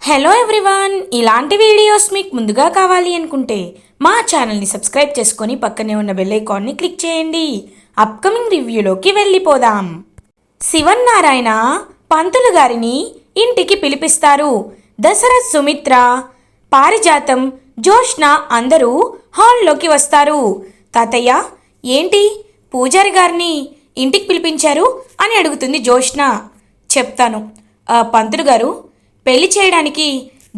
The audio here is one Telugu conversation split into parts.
హలో ఎవ్రీవాన్ ఇలాంటి వీడియోస్ మీకు ముందుగా కావాలి అనుకుంటే మా ఛానల్ని సబ్స్క్రైబ్ చేసుకొని పక్కనే ఉన్న బెల్ ఐకాన్ని క్లిక్ చేయండి. అప్కమింగ్ రివ్యూలోకి వెళ్ళిపోదాం. శివన్నారాయణ పంతులు గారిని ఇంటికి పిలిపిస్తారు. దశరథ్ సుమిత్ర పారిజాతం జోష్న అందరూ హాల్లోకి వస్తారు. తాతయ్య ఏంటి? పూజారి గారిని ఇంటికి పిలిపించారు అని అడుగుతుంది జోష్న. చెప్తాను. పంతులు గారు పెళ్ళి చేయడానికి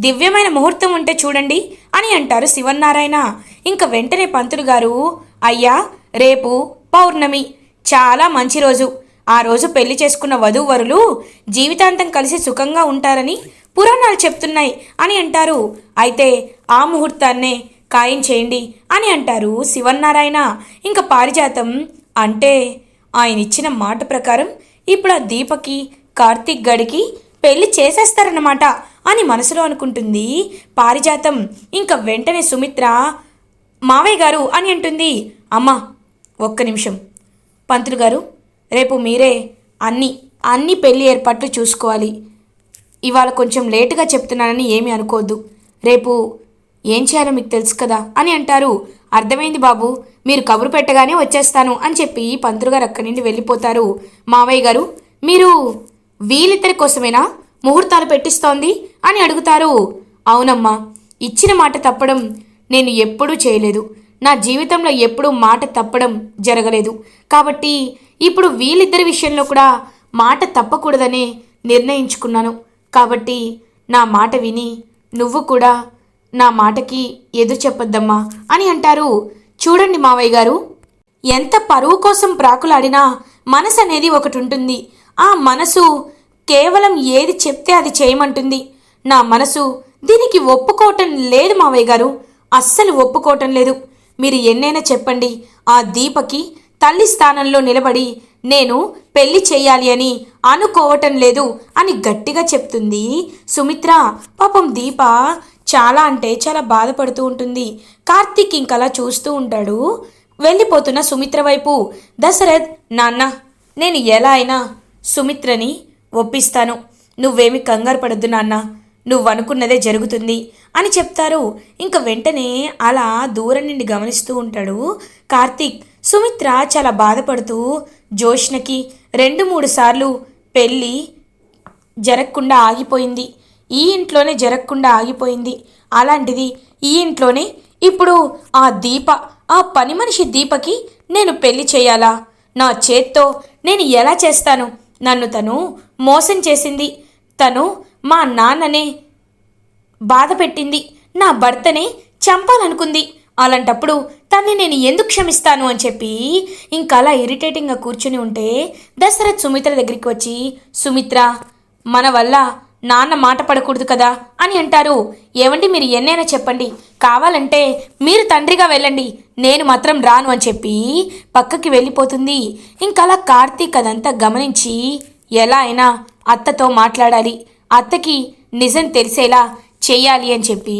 దివ్యమైన ముహూర్తం ఉంటే చూడండి అని అంటారు శివన్నారాయణ. ఇంకా వెంటనే పంతులు గారు అయ్యా రేపు పౌర్ణమి. చాలా మంచి రోజు. ఆ రోజు పెళ్ళి చేసుకున్న వధూవరులు జీవితాంతం కలిసి సుఖంగా ఉంటారని పురాణాలు చెప్తున్నాయి అని అంటారు. అయితే ఆ ముహూర్తాన్నే ఖాయం చేయండి అని అంటారు శివన్నారాయణ. ఇంకా పారిజాతం అంటే ఆయన ఇచ్చిన మాట ప్రకారం ఇప్పుడు ఆ దీపకి కార్తీక్ గడికి పెళ్ళి చేసేస్తారన్నమాట అని మనసులో అనుకుంటుంది. పారిజాతం. ఇంకా వెంటనే సుమిత్ర మావయ్య గారు అని అంటుంది. అమ్మా ఒక్క నిమిషం. పంతులు గారు రేపు మీరే అన్ని అన్ని పెళ్ళి ఏర్పాట్లు చూసుకోవాలి. ఇవాళ కొంచెం లేటుగా చెప్తున్నానని ఏమీ అనుకోవద్దు. రేపు ఏం చేయాలో మీకు తెలుసు కదా అని అంటారు. అర్థమైంది బాబు మీరు కబురు పెట్టగానే వచ్చేస్తాను అని చెప్పి పంతులు గారు అక్కడి నుండి వెళ్ళిపోతారు. మావయ్య గారు మీరు వీళ్ళిద్దరి కోసమేనా? ముహూర్తాలు పెట్టిస్తోంది అని అడుగుతారు. అవునమ్మా ఇచ్చిన మాట తప్పడం నేను ఎప్పుడూ చేయలేదు. నా జీవితంలో ఎప్పుడూ మాట తప్పడం జరగలేదు. కాబట్టి ఇప్పుడు వీళ్ళిద్దరి విషయంలో కూడా మాట తప్పకూడదనే నిర్ణయించుకున్నాను. కాబట్టి నా మాట విని నువ్వు కూడా నా మాటకి ఎదురు చెప్పొద్దమ్మా అని అంటారు. చూడండి మావయ్య గారు. ఎంత పరువు కోసం ప్రాకులాడినా మనసు అనేది ఒకటి ఉంటుంది ఆ మనసు కేవలం ఏది చెప్తే అది చేయమంటుంది. నా మనసు దీనికి ఒప్పుకోవటం లేదు మావయ్య గారు. అస్సలు ఒప్పుకోవటం లేదు. మీరు ఎన్నైనా చెప్పండి. ఆ దీపకి తల్లి స్థానంలో నిలబడి నేను పెళ్ళి చేయాలి అని అనుకోవటం లేదు అని గట్టిగా చెప్తుంది. సుమిత్ర పాపం దీప చాలా అంటే చాలా బాధపడుతూ ఉంటుంది. కార్తీక్ ఇంకలా చూస్తూ ఉంటాడు. వెళ్ళిపోతున్న సుమిత్ర వైపు దశరథ్ నాన్న నేను ఎలా అయినా సుమిత్రని ఒప్పిస్తాను. నువ్వేమి కంగారు పడద్దు నాన్న. నువ్వు అనుకున్నదే జరుగుతుంది అని చెప్తారు. ఇంక వెంటనే అలా దూరం నుండి గమనిస్తూ ఉంటాడు కార్తీక్. సుమిత్ర చాలా బాధపడుతూ జోష్నకి రెండు మూడు సార్లు పెళ్ళి జరగకుండా ఆగిపోయింది. ఈ ఇంట్లోనే జరగకుండా ఆగిపోయింది. అలాంటిది ఈ ఇంట్లోనే ఇప్పుడు ఆ దీప ఆ పని మనిషి దీపకి నేను పెళ్ళి చేయాలా? నా చేత్తో నేను ఎలా చేస్తాను? నన్ను తను మోసం చేసింది. తను మా నాన్ననే బాధ పెట్టింది. నా భర్తనే చంపాలనుకుంది. అలాంటప్పుడు తన్ని నేను ఎందుకు క్షమిస్తాను అని చెప్పి ఇంకా అలా ఇరిటేటింగ్గా కూర్చుని ఉంటే దశరథ్ సుమిత్ర దగ్గరికి వచ్చి సుమిత్ర మన వల్ల నాన్న మాట పడకూడదు కదా? అని అంటారు. ఏమండి మీరు ఎన్నైనా చెప్పండి. కావాలంటే మీరు తండ్రిగా వెళ్ళండి. నేను మాత్రం రాను అని చెప్పి పక్కకి వెళ్ళిపోతుంది. ఇంకలా అలా కార్తీక్ అదంతా గమనించి ఎలా అయినా అత్తతో మాట్లాడాలి. అత్తకి నిజం తెలిసేలా చెయ్యాలి అని చెప్పి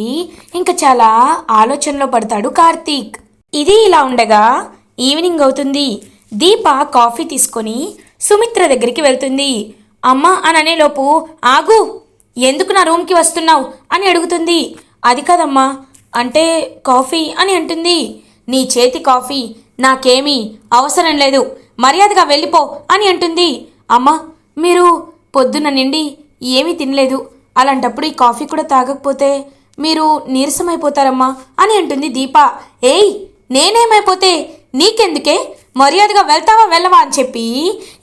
ఇంకా చాలా ఆలోచనలో పడతాడు కార్తీక్. ఇది ఇలా ఉండగా ఈవినింగ్ అవుతుంది. దీప కాఫీ తీసుకొని సుమిత్ర దగ్గరికి వెళ్తుంది. అమ్మ అని అనేలోపు ఆగు ఎందుకు నా రూమ్కి వస్తున్నావు? అని అడుగుతుంది. అది కాదమ్మా అంటే కాఫీ అని అంటుంది. నీ చేతి కాఫీ నాకేమీ అవసరం లేదు మర్యాదగా వెళ్ళిపో అని అంటుంది. అమ్మా మీరు పొద్దున్న నిండి ఏమీ తినలేదు అలాంటప్పుడు ఈ కాఫీ కూడా తాగకపోతే మీరు నీరసమైపోతారమ్మా అని అంటుంది దీప. ఏయ్ నేనేమైపోతే నీకెందుకే? మర్యాదగా వెళ్తావా వెళ్ళవా అని చెప్పి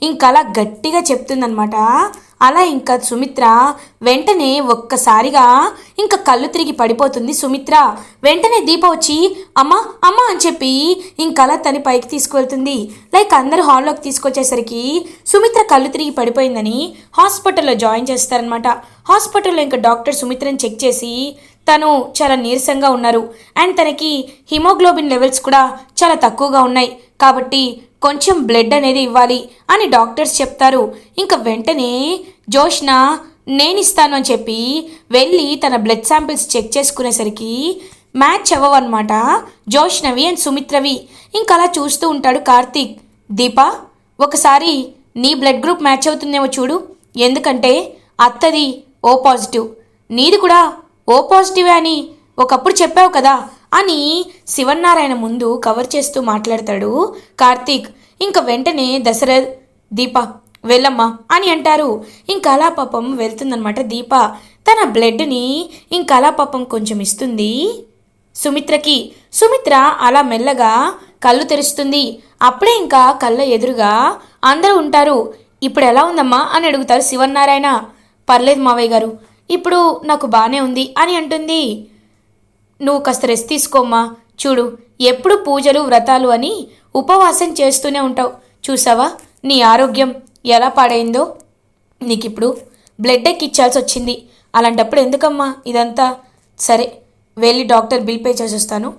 ఇంకలా గట్టిగా చెప్తుందనమాట అలా ఇంకా సుమిత్ర వెంటనే ఒక్కసారిగా ఇంకా కళ్ళు తిరిగి పడిపోతుంది సుమిత్ర. వెంటనే దీప వచ్చి అమ్మ అమ్మ అని చెప్పి ఇంకలా తని పైకి తీసుకువెళ్తుంది. లైక్ అందరూ హాల్లోకి తీసుకొచ్చేసరికి సుమిత్ర కళ్ళు తిరిగి పడిపోయిందని హాస్పిటల్లో జాయిన్ చేస్తారనమాట హాస్పిటల్లో ఇంకా డాక్టర్ సుమిత్రని చెక్ చేసి తను చాలా నీరసంగా ఉన్నారు. అండ్ తనకి హిమోగ్లోబిన్ లెవెల్స్ కూడా చాలా తక్కువగా ఉన్నాయి. కాబట్టి కొంచెం బ్లడ్ అనేది ఇవ్వాలి అని డాక్టర్స్ చెప్తారు. ఇంకా వెంటనే జోష్న నేను ఇస్తాను అని చెప్పి వెళ్ళి తన బ్లడ్ శాంపిల్స్ చెక్ చేసుకునేసరికి మ్యాచ్ అవ్వవన్నమాట. జోష్నవి అండ్ సుమిత్రవి ఇంకా అలా చూస్తూ ఉంటాడు కార్తీక్. దీపా ఒకసారి నీ బ్లడ్ గ్రూప్ మ్యాచ్ అవుతుందేమో చూడు. ఎందుకంటే అత్తది ఓ పాజిటివ్. నీది కూడా ఓ పాజిటివే అని ఒకప్పుడు చెప్పావు కదా. అని శివన్నారాయణ ముందు కవర్ చేస్తూ మాట్లాడతాడు కార్తీక్. ఇంకా వెంటనే దశరథ్ దీప వెళ్ళమ్మా అని అంటారు. ఇంకా అలా పాపం వెళ్తుందనమాట దీప. తన బ్లడ్ని ఇంకా అలా పాపం కొంచెం ఇస్తుంది సుమిత్రకి. సుమిత్ర అలా మెల్లగా కళ్ళు తెరుస్తుంది. అప్పుడే ఇంకా కళ్ళ ఎదురుగా అందరూ ఉంటారు. ఇప్పుడు ఎలా ఉందమ్మా అని అడుగుతారు శివన్నారాయణ. పర్లేదు మావయ్య గారు ఇప్పుడు నాకు బాగానే ఉంది అని అంటుంది. నువ్వు కాస్త రెస్ట్ తీసుకోమ్మా. చూడు ఎప్పుడు పూజలు వ్రతాలు అని ఉపవాసం చేస్తూనే ఉంటావు. చూసావా? నీ ఆరోగ్యం ఎలా పాడైందో? నీకిప్పుడు బ్లడ్ ఎక్కిచ్చాల్సి వచ్చింది అలాంటప్పుడు ఎందుకమ్మా ఇదంతా? సరే వెళ్ళి డాక్టర్ బిల్ పే చేసేస్తాను.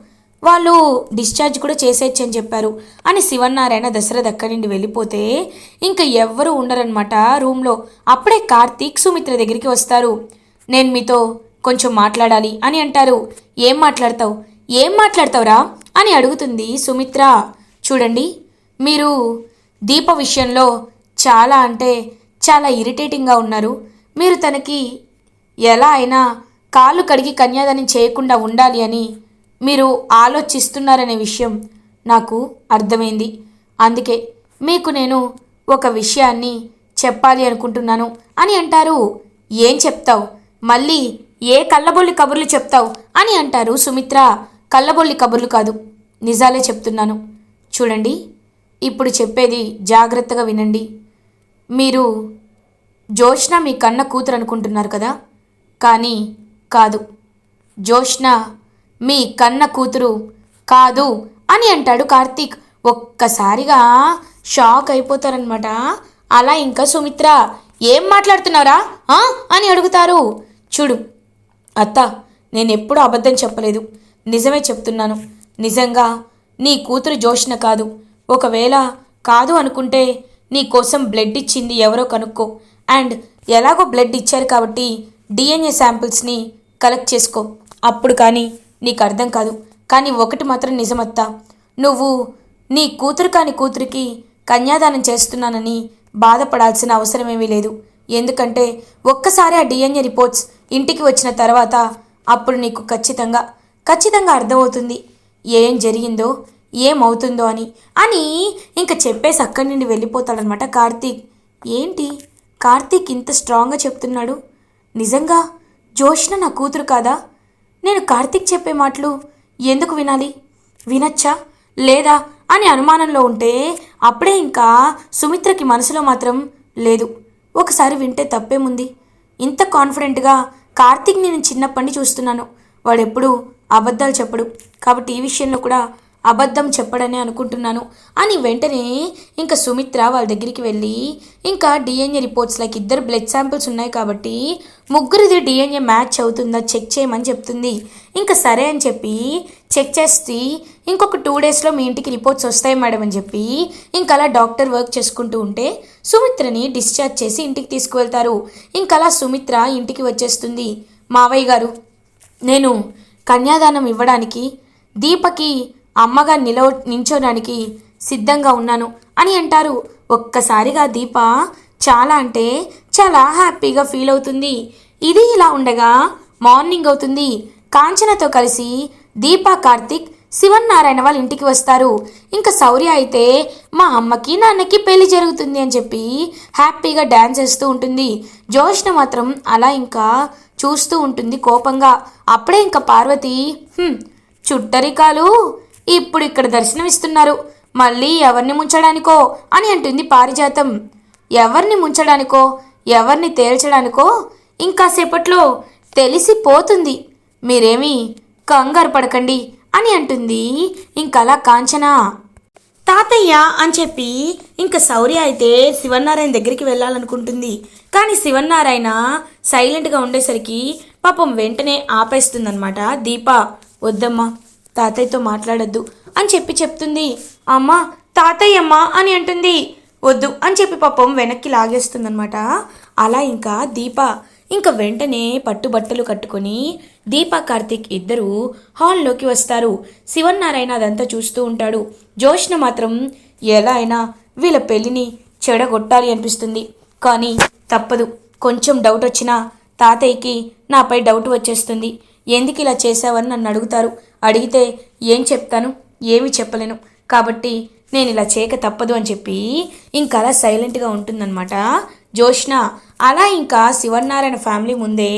వాళ్ళు డిశ్చార్జ్ కూడా చేసేయచ్చు అని చెప్పారు. అని శివన్నారాయణ దశరథ్ అక్కడి నుండి వెళ్ళిపోతే ఇంకా ఎవ్వరూ ఉండరనమాట రూమ్లో అప్పుడే కార్తీక్ సుమిత్ర దగ్గరికి వస్తారు. నేను మీతో కొంచెం మాట్లాడాలి అని అంటారు. ఏం మాట్లాడతావు? ఏం మాట్లాడతావురా? అని అడుగుతుంది సుమిత్ర. చూడండి మీరు దీప విషయంలో చాలా అంటే చాలా ఇరిటేటింగ్గా ఉన్నారు. మీరు తనకి ఎలా అయినా కాళ్ళు కడిగి కన్యాదానం చేయకుండా ఉండాలి అని మీరు ఆలోచిస్తున్నారనే విషయం నాకు అర్థమైంది. అందుకే మీకు నేను ఒక విషయాన్ని చెప్పాలి అనుకుంటున్నాను అని అంటారు. ఏం చెప్తావు? మళ్ళీ ఏ కళ్ళబొల్లి కబుర్లు చెప్తావు? అని అంటారు సుమిత్ర. కళ్ళబొల్లి కబుర్లు కాదు నిజాలే చెప్తున్నాను. చూడండి ఇప్పుడు చెప్పేది జాగ్రత్తగా వినండి. మీరు జోష్న మీ కన్న కూతురు అనుకుంటున్నారు కదా? కానీ కాదు. జోష్న మీ కన్న కూతురు కాదు అని అంటాడు కార్తీక్. ఒక్కసారిగా షాక్ అయిపోతారనమాట అలా ఇంకా సుమిత్ర ఏం మాట్లాడుతున్నారా అని అడుగుతారు. చూడు అత్త నేను ఎప్పుడూ అబద్ధం చెప్పలేదు. నిజమే చెప్తున్నాను. నిజంగా నీ కూతురు జోష్న కాదు. ఒకవేళ కాదు అనుకుంటే నీ కోసం బ్లడ్ ఇచ్చింది ఎవరో కనుక్కో. అండ్ ఎలాగో బ్లడ్ ఇచ్చారు కాబట్టి డిఎన్ఏ శాంపిల్స్ని కలెక్ట్ చేసుకో. అప్పుడు కానీ నీకు అర్థం కాదు. కానీ ఒకటి మాత్రం నిజమత్తా. నువ్వు నీ కూతురు కాని కూతురికి కన్యాదానం చేస్తున్నానని బాధపడాల్సిన అవసరమేమీ లేదు. ఎందుకంటే ఒక్కసారి ఆ డిఎన్ఏ రిపోర్ట్స్ ఇంటికి వచ్చిన తర్వాత అప్పుడు నీకు ఖచ్చితంగా ఖచ్చితంగా అర్థమవుతుంది. ఏం జరిగిందో ఏమవుతుందో అని. అని ఇంకా చెప్పేసి అక్కడి నుండి వెళ్ళిపోతాడనమాట కార్తీక్. ఏంటి? కార్తీక్ ఇంత స్ట్రాంగ్గా చెప్తున్నాడు? నిజంగా? జోష్న నా కూతురు కాదా? నేను కార్తీక్ చెప్పే మాటలు ఎందుకు వినాలి? వినచ్చా? లేదా? అని అనుమానంలో ఉంటే అప్పుడే ఇంకా సుమిత్రకి మనసులో మాత్రం లేదు. ఒకసారి వింటే తప్పేముంది? ఇంత కాన్ఫిడెంట్గా కార్తీక్ నేను చిన్నప్పటి చూస్తున్నాను. వాడెప్పుడు అబద్ధాలు చెప్పడు. కాబట్టి ఈ విషయంలో కూడా అబద్ధం చెప్పడనే అనుకుంటున్నాను. అని వెంటనే ఇంకా సుమిత్ర వాళ్ళ దగ్గరికి వెళ్ళి ఇంకా డిఎన్ఏ రిపోర్ట్స్ లైక్ ఇద్దరు బ్లడ్ శాంపిల్స్ ఉన్నాయి కాబట్టి ముగ్గురిది డిఎన్ఏ మ్యాచ్ అవుతుందా? చెక్ చేయమని చెప్తుంది. ఇంకా సరే అని చెప్పి చెక్ చేస్తే ఇంకొక టూ డేస్లో మీ ఇంటికి రిపోర్ట్స్ వస్తాయి మేడం అని చెప్పి ఇంకా అలా డాక్టర్ వర్క్ చేసుకుంటూ ఉంటే సుమిత్రని డిశ్చార్జ్ చేసి ఇంటికి తీసుకువెళ్తారు. ఇంకా అలా సుమిత్ర ఇంటికి వచ్చేస్తుంది. మావయ్య గారు నేను కన్యాదానం ఇవ్వడానికి దీపకి అమ్మగా నిలవ నించోడానికి సిద్ధంగా ఉన్నాను అని అంటారు. ఒక్కసారిగా దీప చాలా అంటే చాలా హ్యాపీగా ఫీల్ అవుతుంది. ఇది ఇలా ఉండగా మార్నింగ్ అవుతుంది. కాంచనతో కలిసి దీప కార్తిక్ శివన్నారాయణ వాళ్ళ ఇంటికి వస్తారు. ఇంకా శౌర్య అయితే మా అమ్మకి నాన్నకి పెళ్ళి జరుగుతుంది అని చెప్పి హ్యాపీగా డ్యాన్స్ చేస్తూ ఉంటుంది. జోష్న మాత్రం అలా ఇంకా చూస్తూ ఉంటుంది కోపంగా. అప్పుడే ఇంకా పార్వతి చుట్టరికాలు ఇప్పుడు ఇక్కడ దర్శనమిస్తున్నారు. మళ్ళీ ఎవరిని ముంచడానికో అని అంటుంది పారిజాతం. ఎవరిని ముంచడానికో? ఎవరిని తేల్చడానికో? ఇంకాసేపట్లో తెలిసిపోతుంది. మీరేమి కంగారు పడకండి అని అంటుంది ఇంకలా కాంచన. తాతయ్య అని చెప్పి ఇంకా శౌర్య అయితే శివనారాయణ దగ్గరికి వెళ్ళాలనుకుంటుంది. కానీ శివనారాయణ సైలెంట్గా ఉండేసరికి పాపం వెంటనే ఆపేస్తుందన్నమాట. దీప వద్దమ్మా. తాతయ్యతో మాట్లాడొద్దు అని చెప్పి చెప్తుంది. అమ్మ తాతయ్యమ్మ అని అంటుంది. వద్దు అని చెప్పి పాపం వెనక్కి లాగేస్తుందనమాట అలా ఇంకా దీప ఇంకా వెంటనే పట్టుబట్టలు కట్టుకొని దీప కార్తిక్ ఇద్దరు హాల్లోకి వస్తారు. శివన్నారాయణ అదంతా చూస్తూ ఉంటాడు. జోష్న మాత్రం ఎలా అయినా వీళ్ళ పెళ్ళిని చెడగొట్టాలి అనిపిస్తుంది. కానీ తప్పదు. కొంచెం డౌట్ వచ్చినా తాతయ్యకి నాపై డౌట్ వచ్చేస్తుంది. ఎందుకు ఇలా చేసావని నన్ను అడుగుతారు. అడిగితే ఏం చెప్తాను? ఏమి చెప్పలేను. కాబట్టి నేను ఇలా చేయక తప్పదు అని చెప్పి ఇంకా అలా సైలెంట్గా ఉంటుందన్నమాట. జోష్న అలా ఇంకా శివనారాయణ ఫ్యామిలీ ముందే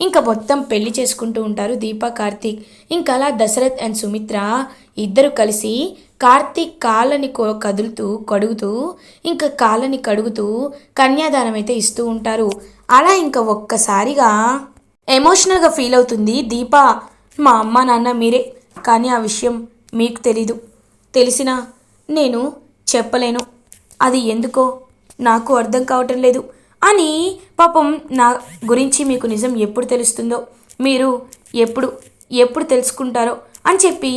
ఇంకా మొత్తం పెళ్ళి చేసుకుంటూ ఉంటారు దీపా కార్తీక్. ఇంకా అలా దశరథ్ అండ్ సుమిత్ర ఇద్దరు కలిసి కార్తీక్ కాళ్ళని కదులుతూ కడుగుతూ ఇంకా కాళ్ళని కడుగుతూ కన్యాదానం అయితే ఇస్తూ ఉంటారు. అలా ఇంకా ఒక్కసారిగా ఎమోషనల్గా ఫీల్ అవుతుంది దీప. మా అమ్మ నాన్న మీరే. కానీ ఆ విషయం మీకు తెలీదు. తెలిసినా నేను చెప్పలేను. అది ఎందుకో నాకు అర్థం కావటం లేదు. అని పాపం నా గురించి మీకు నిజం ఎప్పుడు తెలుస్తుందో మీరు ఎప్పుడు ఎప్పుడు తెలుసుకుంటారో అని చెప్పి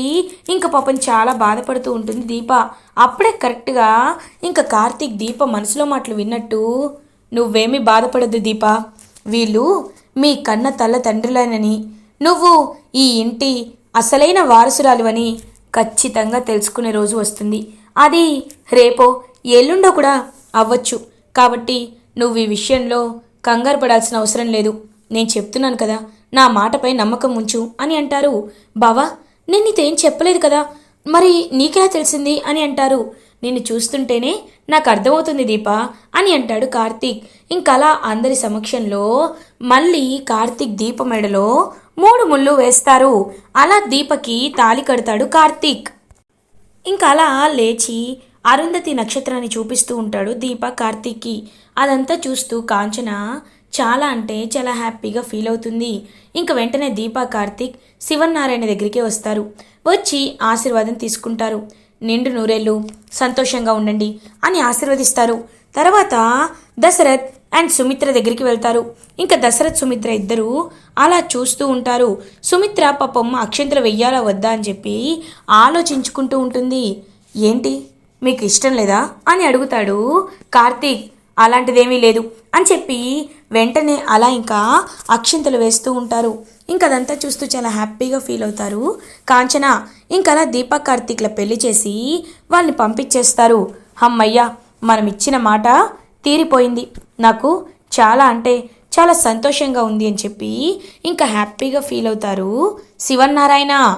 ఇంకా పాపం చాలా బాధపడుతూ ఉంటుంది దీప. అప్పుడే కరెక్ట్గా ఇంకా కార్తీక్ దీప మనసులో మాటలు విన్నట్టు నువ్వేమీ బాధపడద్దు దీప. వీళ్ళు మీ కన్న తల్ల తండ్రులనని నువ్వు ఈ ఇంటి అసలైన వారసురాలు అని ఖచ్చితంగా తెలుసుకునే రోజు వస్తుంది. అది రేపో ఎల్లుండో కూడా అవ్వచ్చు. కాబట్టి నువ్వు ఈ విషయంలో కంగారు పడాల్సిన అవసరం లేదు. నేను చెప్తున్నాను కదా నా మాటపై నమ్మకం ఉంచు అని అంటారు. బావా నేను నీతేం చెప్పలేదు కదా? మరి నీకెలా తెలిసింది అని అంటారు. నిన్ను చూస్తుంటేనే నాకు అర్థమవుతుంది దీప అని అంటాడు కార్తీక్. ఇంకలా అందరి సమక్షంలో మళ్ళీ కార్తీక్ దీప మెడలో మూడు ముళ్ళు వేస్తారు. అలా దీపకి తాలి కడతాడు కార్తీక్. ఇంకా అలా లేచి అరుంధతి నక్షత్రాన్ని చూపిస్తూ ఉంటాడు దీప కార్తీక్కి. అదంతా చూస్తూ కాంచన చాలా అంటే చాలా హ్యాపీగా ఫీల్ అవుతుంది. ఇంక వెంటనే దీప కార్తీక్ శివనారాయణ దగ్గరికి వస్తారు. వచ్చి ఆశీర్వాదం తీసుకుంటారు. నిండు నూరేళ్ళు సంతోషంగా ఉండండి అని ఆశీర్వదిస్తారు. తర్వాత దశరథ్ అండ్ సుమిత్ర దగ్గరికి వెళ్తారు. ఇంకా దశరథ్ సుమిత్ర ఇద్దరు అలా చూస్తూ ఉంటారు. సుమిత్ర పాపం అక్షంతలు వెయ్యాలా వద్దా అని చెప్పి ఆలోచించుకుంటూ ఉంటుంది. ఏంటి? మీకు ఇష్టం లేదా? అని అడుగుతాడు కార్తీక్. అలాంటిదేమీ లేదు అని చెప్పి వెంటనే అలా ఇంకా అక్షింతలు వేస్తూ ఉంటారు. ఇంకా అదంతా చూస్తూ చాలా హ్యాపీగా ఫీల్ అవుతారు. కాంచన ఇంకా అలా దీపక్ కార్తీక్ల పెళ్ళి చేసి వాళ్ళని పంపించేస్తారు. హమ్మయ్య మనం ఇచ్చిన మాట తీరిపోయింది. నాకు చాలా అంటే చాలా సంతోషంగా ఉంది అని చెప్పి ఇంకా హ్యాపీగా ఫీల్ అవుతారు శివన్నారాయణ.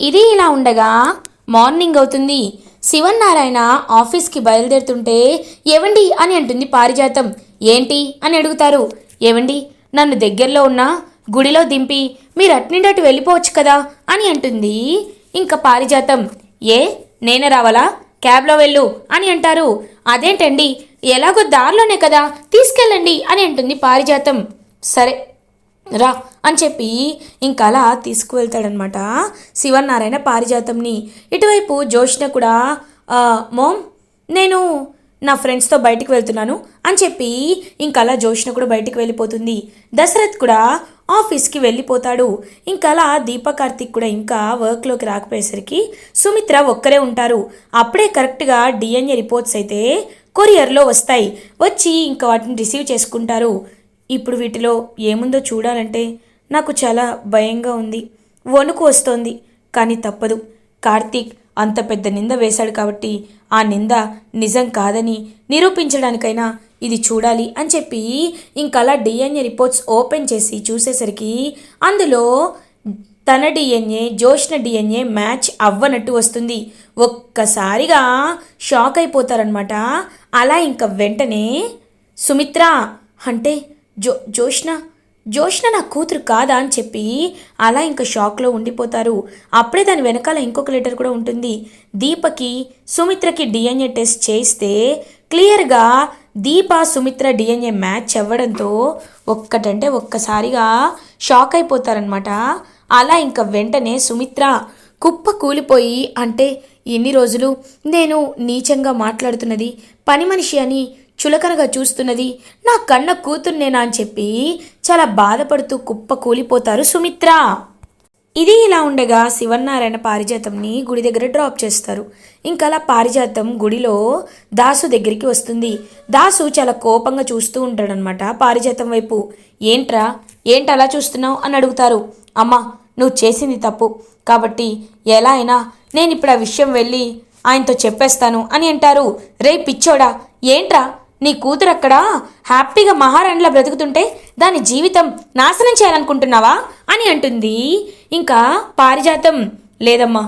ఇది ఇలా ఉండగా మార్నింగ్ అవుతుంది. శివన్నారాయణ ఆఫీస్కి బయలుదేరుతుంటే ఏవండి? అని అంటుంది పారిజాతం. ఏంటి? అని అడుగుతారు. ఏవండి? నన్ను దగ్గరలో ఉన్న గుడిలో దింపి మీరు అట్నిండటి అటు వెళ్ళిపోవచ్చు కదా? అని అంటుంది ఇంకా పారిజాతం. ఏ? నేనే రావాలా? క్యాబ్లో వెళ్ళు అని అంటారు. అదేంటండి? ఎలాగో దారిలోనే కదా తీసుకెళ్ళండి అని అంటుంది పారిజాతం. సరే రా అని చెప్పి ఇంకా అలా తీసుకువెళ్తాడనమాట శివనారాయణ పారిజాతంని. ఇటువైపు జోష్న కూడా మోమ్ నేను నా ఫ్రెండ్స్తో బయటికి వెళ్తున్నాను అని చెప్పి ఇంకా అలా జోష్న కూడా బయటికి వెళ్ళిపోతుంది. దశరథ్ కూడా ఆఫీస్కి వెళ్ళిపోతాడు. ఇంకా అలా దీప కార్తిక్ కూడా ఇంకా వర్క్లోకి రాకపోయేసరికి సుమిత్ర ఒక్కరే ఉంటారు. అప్పుడే కరెక్ట్గా డిఎన్ఏ రిపోర్ట్స్ అయితే కొరియర్లో వస్తాయి. వచ్చి ఇంకా వాటిని రిసీవ్ చేసుకుంటారు. ఇప్పుడు వీటిలో ఏముందో చూడాలంటే నాకు చాలా భయంగా ఉంది. వణుకు వస్తోంది. కానీ తప్పదు. కార్తీక్ అంత పెద్ద నింద వేశాడు కాబట్టి ఆ నింద నిజం కాదని నిరూపించడానికైనా ఇది చూడాలి అని చెప్పి ఇంకలా డిఎన్ఏ రిపోర్ట్స్ ఓపెన్ చేసి చూసేసరికి అందులో తన డిఎన్ఏ జోష్న డిఎన్ఏ మ్యాచ్ అవ్వనట్టు వస్తుంది. ఒక్కసారిగా షాక్ అయిపోతారనమాట అలా ఇంకా వెంటనే సుమిత్ర అంటే జో జోష్న జోష్న నా కూతురు కాదా అని చెప్పి అలా ఇంకా షాక్లో ఉండిపోతారు. అప్పుడే దాని వెనకాల ఇంకొక లెటర్ కూడా ఉంటుంది. దీపకి సుమిత్రకి డిఎన్ఏ టెస్ట్ చేస్తే క్లియర్గా దీప సుమిత్ర డిఎన్ఏ మ్యాచ్ అవ్వడంతో ఒక్కటంటే ఒక్కసారిగా షాక్ అయిపోతారనమాట అలా ఇంకా వెంటనే సుమిత్ర కుప్ప కూలిపోయి అంటే ఇన్ని రోజులు? నేను నీచంగా మాట్లాడుతున్నది పని మనిషి అని చులకనగా చూస్తున్నది నా కన్న కూతుర్నేనా అని చెప్పి చాలా బాధపడుతూ కుప్ప కూలిపోతారు సుమిత్ర. ఇది ఇలా ఉండగా శివనారాయణ పారిజాతంని గుడి దగ్గర డ్రాప్ చేస్తారు. ఇంకా అలా పారిజాతం గుడిలో దాసు దగ్గరికి వస్తుంది. దాసు చాలా కోపంగా చూస్తూ ఉంటాడనమాట పారిజాతం వైపు. ఏంట్రా? ఏంటి అలా చూస్తున్నావు? అని అడుగుతారు. అమ్మా నువ్వు చేసింది తప్పు. కాబట్టి ఎలా అయినా నేను ఇప్పుడు ఆ విషయం వెళ్ళి ఆయనతో చెప్పేస్తాను అని అంటారు. రే పిచ్చోడా ఏంట్రా? నీ కూతురు అక్కడ హ్యాపీగా మహారాణిలా బ్రతుకుతుంటే దాని జీవితం నాశనం చేయాలనుకుంటున్నావా అని అంటుంది. ఇంకా పారిజాతం లేదమ్మా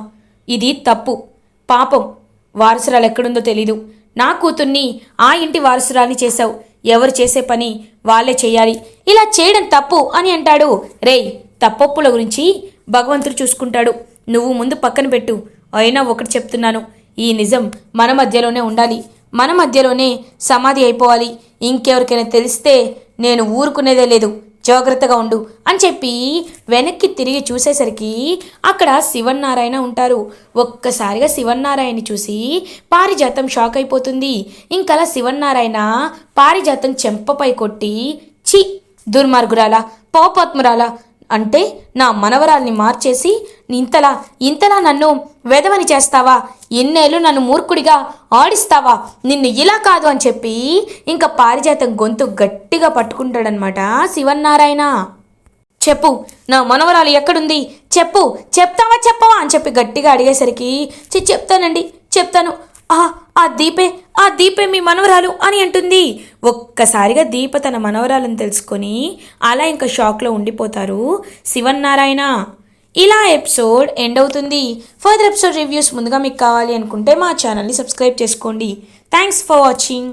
ఇది తప్పు. పాపం వారసురాలు ఎక్కడుందో తెలీదు. నా కూతుర్ని ఆ ఇంటి వారసురాల్ని చేశావు. ఎవరు చేసే పని వాళ్ళే చేయాలి. ఇలా చేయడం తప్పు అని అంటాడు. రేయ్ తప్పొప్పుల గురించి భగవంతుడు చూసుకుంటాడు. నువ్వు ముందు పక్కన పెట్టు. అయినా ఒకటి చెప్తున్నాను. ఈ నిజం మన మధ్యలోనే ఉండాలి. మన మధ్యలోనే సమాధి అయిపోవాలి. ఇంకెవరికైనా తెలిస్తే నేను ఊరుకునేదే లేదు. జాగ్రత్తగా ఉండు అని చెప్పి వెనక్కి తిరిగి చూసేసరికి అక్కడ శివన్నారాయణ ఉంటారు. ఒక్కసారిగా శివన్నారాయణని చూసి పారిజాతం షాక్ అయిపోతుంది. ఇంకలా శివన్నారాయణ పారిజాతం చెంపపై కొట్టి చి దుర్మార్గురాలా పాపాత్మురాలా అంటే నా మనవరాల్ని మార్చేసి ఇంతలా ఇంతలా నన్ను వెదవని చేస్తావా? ఎన్నేళ్ళు నన్ను మూర్ఖుడిగా ఆడిస్తావా? నిన్ను ఇలా కాదు అని చెప్పి ఇంకా పారిజాతం గొంతు గట్టిగా పట్టుకుంటాడనమాట శివన్నారాయణ. చెప్పు నా మనవరాలు ఎక్కడుంది? చెప్పు చెప్తావా చెప్పవా అని చెప్పి గట్టిగా అడిగేసరికి "చి, చెప్తానండి చెప్తాను. ఆ దీపే ఆ దీపే మీ మనవరాలు అని అంటుంది. ఒక్కసారిగా దీప తన మనవరాలను తెలుసుకొని అలా ఇంకా షాక్లో ఉండిపోతారు. శివన్నారాయణ ఇలా ఎపిసోడ్ ఎండ్ అవుతుంది. ఫర్దర్ ఎపిసోడ్ రివ్యూస్ ముందుగా మీకు కావాలి అనుకుంటే మా ఛానల్ని సబ్స్క్రైబ్ చేసుకోండి. Thanks for watching.